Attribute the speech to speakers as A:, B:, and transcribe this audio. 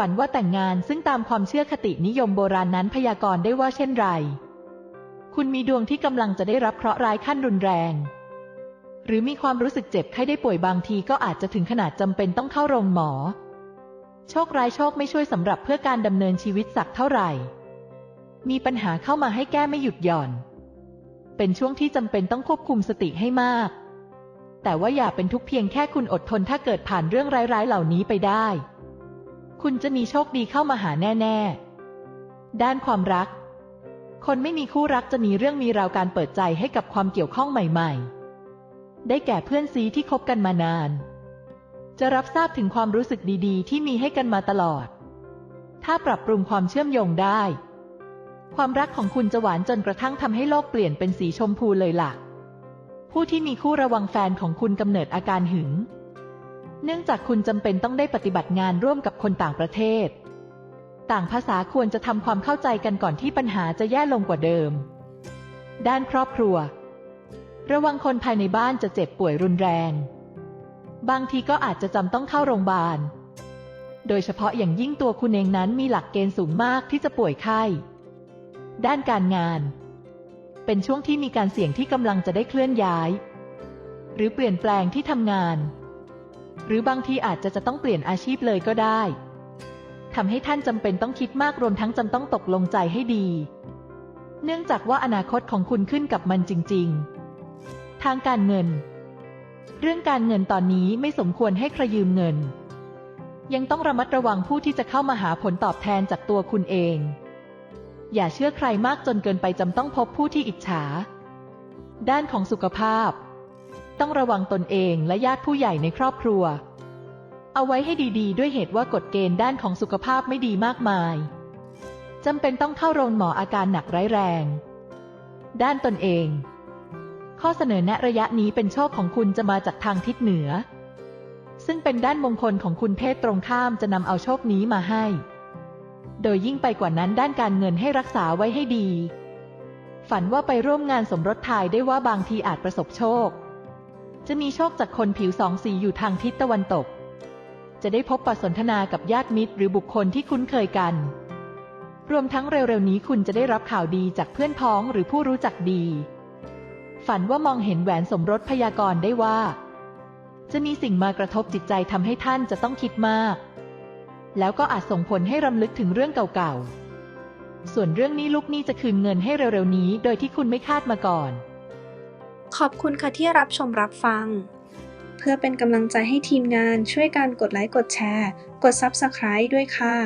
A: ฝันว่าแต่งงานซึ่งตามความเชื่อคตินิยมโบราณนั้นพยากรณ์ได้ว่าเช่นไร คุณมีดวงที่กำลังจะได้รับเคราะห์ร้ายขั้นรุนแรง หรือมีความรู้สึกเจ็บไข้ได้ป่วยบางทีก็อาจจะถึงขนาดจำเป็นต้องเข้าโรงหมอ โชคร้ายโชคไม่ช่วยสำหรับเพื่อการดำเนินชีวิตสักเท่าไหร่ มีปัญหาเข้ามาให้แก้ไม่หยุดหย่อน เป็นช่วงที่จำเป็นต้องควบคุมสติให้มากแต่ว่าอย่าเป็นทุกเพียงแค่คุณอดทนถ้าเกิดผ่านเรื่องร้ายๆ เหล่านี้ไปได้ คุณจะมีโชคดีเข้ามาหาแน่ ๆ ด้านความรัก คนไม่มีคู่รักจะมีเรื่องมีราวการเปิดใจให้กับความเกี่ยวข้องใหม่ ๆ ได้แก่เพื่อนซีที่คบกันมานาน จะรับทราบถึงความรู้สึกดีๆ ที่มีให้กันมาตลอด ถ้าปรับปรุงความเชื่อมโยงได้ ความรักของคุณจะหวานจนกระทั่งทำให้โลกเปลี่ยนเป็นสีชมพูเลยล่ะ ผู้ที่มีคู่ระวังแฟนของคุณกำเนิดอาการหึง เนื่องจากคุณจำเป็นต้องได้ปฏิบัติงานร่วมกับคนต่างประเทศ ต่างภาษาควรจะทำความเข้าใจกันก่อนที่ปัญหาจะแย่ลงกว่าเดิม ด้านครอบครัว ระวังคนภายในบ้านจะเจ็บป่วยรุนแรง บางทีก็อาจจะจำต้องเข้าโรงพยาบาล โดยเฉพาะอย่างยิ่งตัวคุณเองนั้นมีหลักเกณฑ์สูงมากที่จะป่วยไข้ ด้านการงาน เป็นช่วงที่มีการเสี่ยงที่กำลังจะได้เคลื่อนย้าย หรือเปลี่ยนแปลงที่ทำงาน หรือบางทีอาจจะจะต้องเปลี่ยนอาชีพเลยก็ได้ทำให้ท่านจำเป็นต้องคิดมากรวมทั้งจำต้องตกลงใจให้ดี เนื่องจากว่าอนาคตของคุณขึ้นกับมันจริง ๆ ทางการเงิน เรื่องการเงินตอนนี้ไม่สมควรให้ใครยืมเงิน ยังต้องระมัดระวังผู้ที่จะเข้ามาหาผลตอบแทนจากตัวคุณเอง อย่าเชื่อใครมากจนเกินไปจำต้องพบผู้ที่อิจฉา ด้านของสุขภาพ ต้องระวังตนเองและญาติผู้ใหญ่ในครอบครัว เอาไว้ให้ดีๆ ด้วยเหตุว่ากฎเกณฑ์ด้านของสุขภาพไม่ดีมากมายจำเป็นต้องเข้าโรงหมออาการหนักร้ายแรง ด้านตนเอง ข้อเสนอแนะระยะนี้เป็นโชคของคุณจะมาจากทางทิศเหนือ ซึ่งเป็นด้านมงคลของคุณเพศตรงข้ามจะนำเอาโชคนี้มาให้ โดยยิ่งไปกว่านั้นด้านการเงินให้รักษาไว้ให้ดี ฝันว่าไปร่วมงานสมรสไทยได้ว่าบางทีอาจประสบโชค จะมีโชคจากคนผิวสองสีอยู่ทางทิศตะวันตก จะได้พบปะสนทนากับญาติมิตรหรือบุคคลที่คุ้นเคยกัน รวมทั้งเร็วๆนี้คุณจะได้รับข่าวดีจากเพื่อนพ้องหรือผู้รู้จักดี ฝันว่ามองเห็นแหวนสมรสพยากรณ์ได้ว่า จะมีสิ่งมากระทบจิตใจทำให้ท่านจะต้องคิดมาก แล้วก็อาจส่งผลให้รำลึกถึงเรื่องเก่าๆ ส่วนเรื่องนี้ลูกนี้จะคืนเงินให้เร็วๆนี้ โดยที่คุณไม่คาดมาก่อน
B: ขอบคุณค่ะที่รับชมรับฟัง เพื่อเป็นกำลังใจให้ทีมงานช่วยการกดไลค์กดแชร์ กด Subscribe ด้วยค่ะ